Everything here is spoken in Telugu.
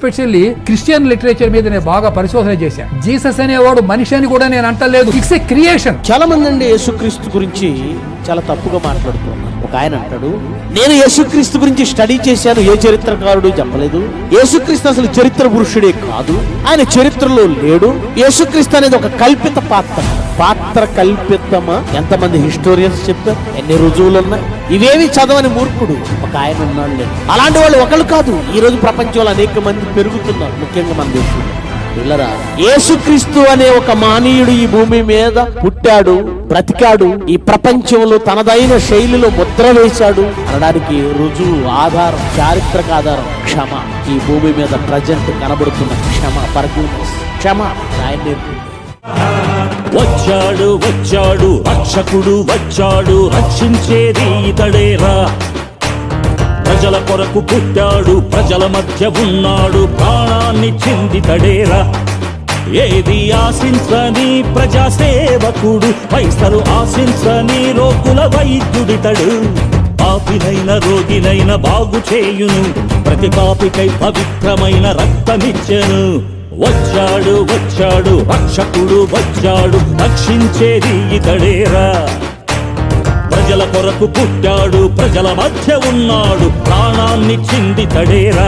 ఎస్పెషల్లీ క్రిస్టియన్ లిటరేచర్ మీద నేను బాగా పరిశోధన చేశాను జీసస్ అనేవాడు మనిషి అని కూడా నేను అంటలేదు. ఇట్స్ ఏ క్రియేషన్ చాలా మంది అండి యేసుక్రీస్తు గురించి చాలా తప్పుగా మాట్లాడుతున్నారు. ఒక ఆయన అంటాడు నేను యేసుక్రీస్తు గురించి స్టడీ చేశాను ఏ చరిత్రకారుడు చెప్పలేదు? యేసుక్రీస్తు అసలు చరిత్ర పురుషుడే కాదు. ఆయన చరిత్రలో లేడు. యేసుక్రీస్తు అనేది ఒక కల్పిత పాత్ర. పాత్ర కల్పితమా? ఎంతమంది హిస్టోరియన్స్ చెప్తారు? ఎన్ని రుజువులు ఉన్నాయి ఇవేవి చదవని మూర్ఖుడు? ఒక ఆయన ఉన్నాడు లేదు అలాంటి వాళ్ళు ఒకళ్ళు కాదు. ఈ రోజు ప్రపంచంలో అనేక మంది పెరుగుతున్నారు. ముఖ్యంగా మన దేశంలో. పిల్లరా యేసుక్రీస్తు అనే ఒక మానీయుడు ఈ భూమి మీద పుట్టాడు బ్రతికాడు ఈ ప్రపంచంలో తనదైన శైలిలో ముద్ర వేశాడు. అనడానికి రుజువు ఆధారం చారిత్రక ఆధారం క్షమ. ఈ భూమి మీద ప్రజెంట్ కనబడుతున్న క్షమ ఫర్గ్యూనెస్. క్షమ. ఆయన వచ్చాడు వచ్చాడు రక్షకుడు వచ్చాడు రక్షించేది ఇతడేరా. ప్రజల కొరకు పుట్టాడు ప్రజల మధ్య ఉన్నాడు ప్రాణాన్ని చెందితడేరా. ఏది ఆశించని ప్రజాసేవకుడు పైసలు ఆశించని రోగుల వైద్యుడితడు. పాపినైన రోగినైన బాగు చేయును ప్రతి పాపికై పవిత్రమైన రక్తమిచ్చెను. వచ్చాడు వచ్చాడు రక్షకుడు వచ్చాడు రక్షించేది ఇతడేరా. ప్రజల కొరకు పుట్టాడు ప్రజల మధ్య ఉన్నాడు ప్రాణాన్ని చింది తడేరా